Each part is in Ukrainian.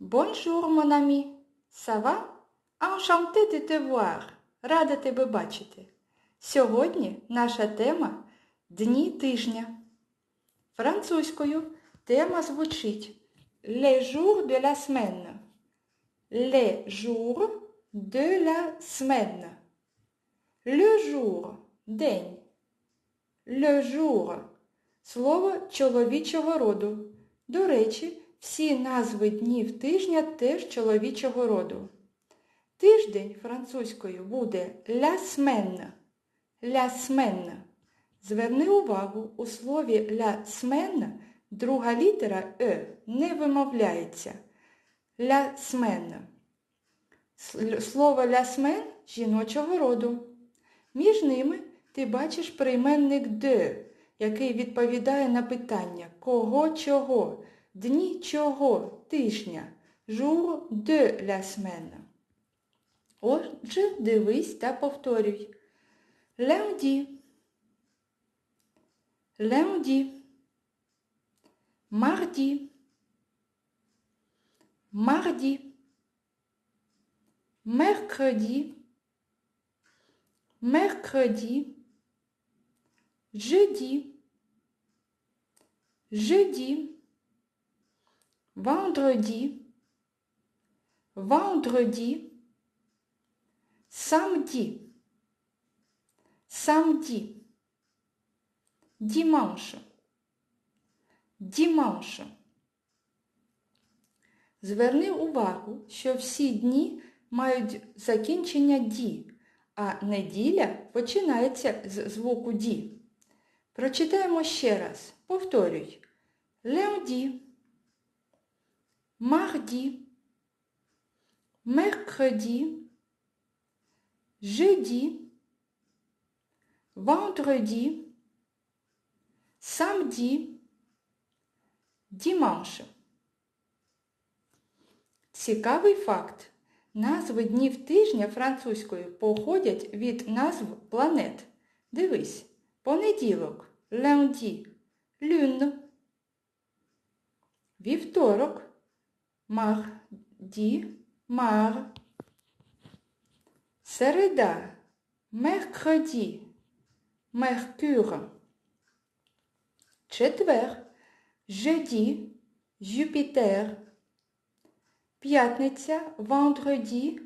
Ami. Ça va? Enchanté de te. Рада тебе бачити. Сьогодні наша тема Дні тижня. Французькою тема звучить Les jours de la semaine. Les jours de la semaine. Le jour – день. Le jour – слово чоловічого роду. До речі, всі назви днів тижня теж чоловічого роду. Тиждень французькою буде la semaine. La semaine. Зверни увагу, у слові la semaine друга літера Е не вимовляється. La semaine. Слово la semaine жіночого роду. Між ними ти бачиш прийменник de, який відповідає на питання кого чого, дні чого, тижня, de la semaine. Отже, дивись та повторюй. Lundi, lundi, mardi, mardi, mercredi, mercredi, jeudi, jeudi, vendredi, vendredi, samedi, samedi, dimanche, dimanche. Зверни увагу, що всі дні мають закінчення ді, а неділя починається з звуку ді. Прочитаємо ще раз. Повторюй. Lundi, mardi, mercredi, jeudi, vendredi, samedi, dimanche. Цікавий факт. Назви днів тижня французькою походять від назв планет. Дивись. Понеділок lundi, lune. Вівторок mardi, mar. Середа mercredi, mercure. Четвер jeudi, Jupiter. П'ятниця vendredi,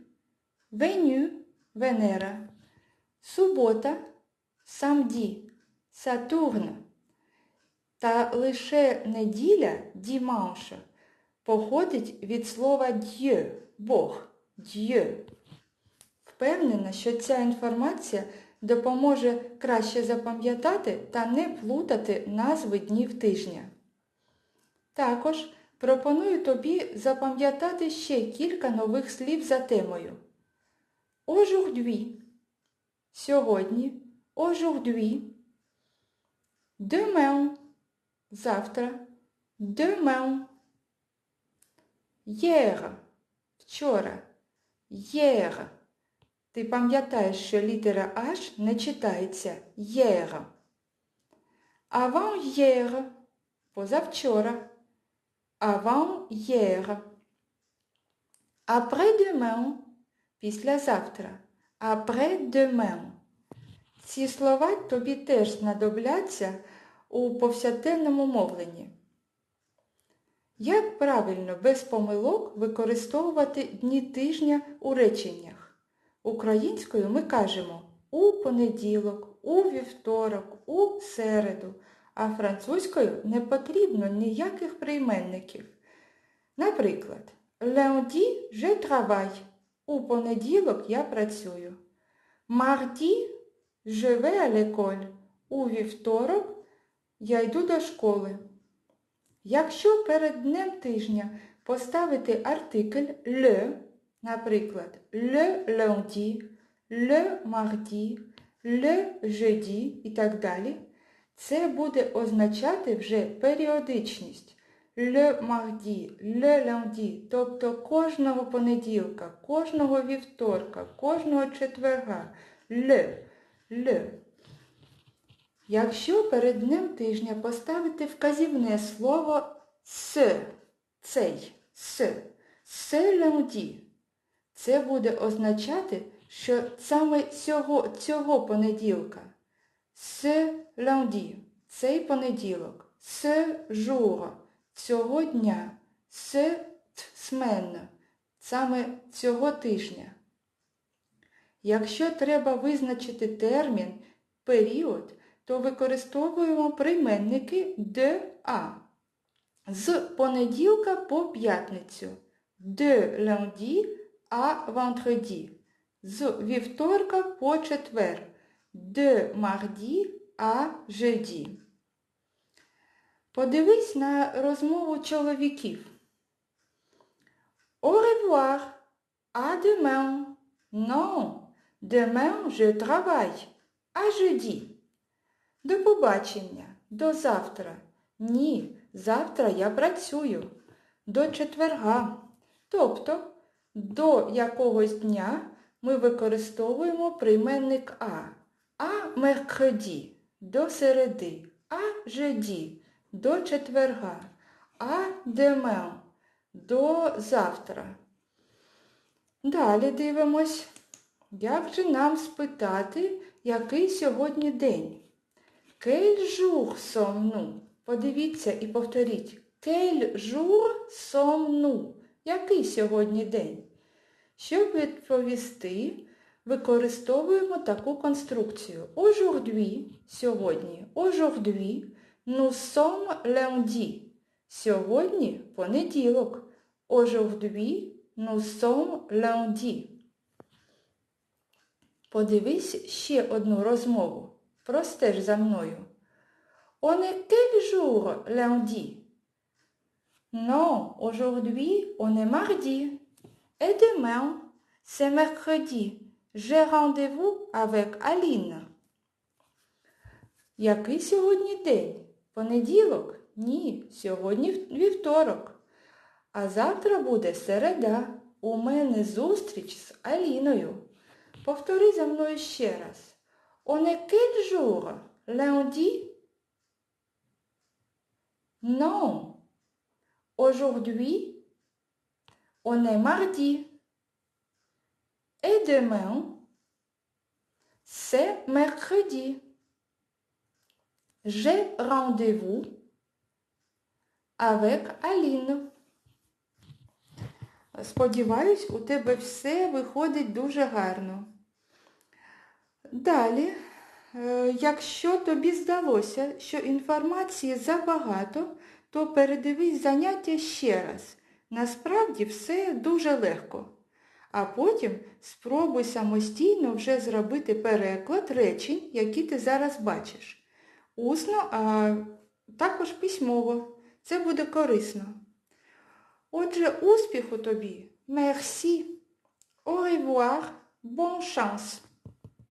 Веню, Венера. Субота самді, Сатурн. Та лише неділя діманше походить від слова Д'є, Бог, Д'є. Впевнена, що ця інформація допоможе краще запам'ятати та не плутати назви днів тижня. Також пропоную тобі запам'ятати ще кілька нових слів за темою. Aujourd'hui – сьогодні, aujourd'hui, demain – завтра, demain, hier – вчора, hier. Ти пам'ятаєш, що літера H не читається hier. Avant-hier – позавчора, avant-hier. Après-demain – післязавтра, après-demain. Ці слова тобі теж знадобляться у повсякденному мовленні. Як правильно без помилок використовувати дні тижня у реченнях? Українською ми кажемо у понеділок, у вівторок, у середу, а французькою не потрібно ніяких прийменників. Наприклад, lundi je travaille. У понеділок я працюю. Mardi je vais. У вівторок я йду до школи. Якщо перед днем тижня поставити артикль le, наприклад, le lundi, le mardi, le jeudi і так далі, це буде означати вже періодичність. Le mardi, le lundi, тобто кожного понеділка, кожного вівторка, кожного четверга. Le, le. Якщо перед днем тижня поставити вказівне слово с, цей, с, C'est lundi. Це буде означати, що саме цього, цього понеділка. C'est lundi. Цей понеділок. Ce jour. Цього дня. Cette semaine. Саме цього тижня. Якщо треба визначити термін, період, то використовуємо прийменники de à. З понеділка по п'ятницю. De lundi à vendredi. З вівторка по четвер. De mardi à jeudi. Подивись на розмову чоловіків. Au revoir. À demain. Non. Demain je travaille. À jeudi. До побачення. До завтра. Ні, завтра я працюю. До четверга. Тобто, до якогось дня ми використовуємо прийменник А. А меркреді до середи. А жеді до четверга. А демен до завтра. Далі дивимось, як же нам спитати, який сьогодні день. Jour sommes-nous? Подивіться і повторіть. Jour sommes-nous? Який сьогодні день? Щоб відповісти, використовуємо таку конструкцію. Aujourd'hui, сьогодні, aujourd'hui, nous sommes lundi. Сьогодні понеділок. Aujourd'hui, nous sommes lundi. Подивись ще одну розмову. Простеж за мною. On est quel jour lundi? Non, aujourd'hui, on est mardi. Et demain, c'est mercredi. J'ai rendez-vous avec Aline. Який сьогодні день? Понеділок? Ні, сьогодні вівторок. А завтра буде середа. У мене зустріч з Аліною. Повтори за мною ще раз. On est quel jour? Lundi? Non. Aujourd'hui, on est mardi. Et demain, c'est mercredi. J'ai rendez-vous avec Aline. Сподіваюсь, у тебе все виходить дуже гарно. Далі, е, якщо тобі здалося, що інформації забагато, то передивись заняття ще раз. Насправді все дуже легко. А потім спробуй самостійно вже зробити переклад речень, які ти зараз бачиш. Усно, а також письмово. Це буде корисно. Отже, успіху тобі. Merci. Au revoir. Bonne chance.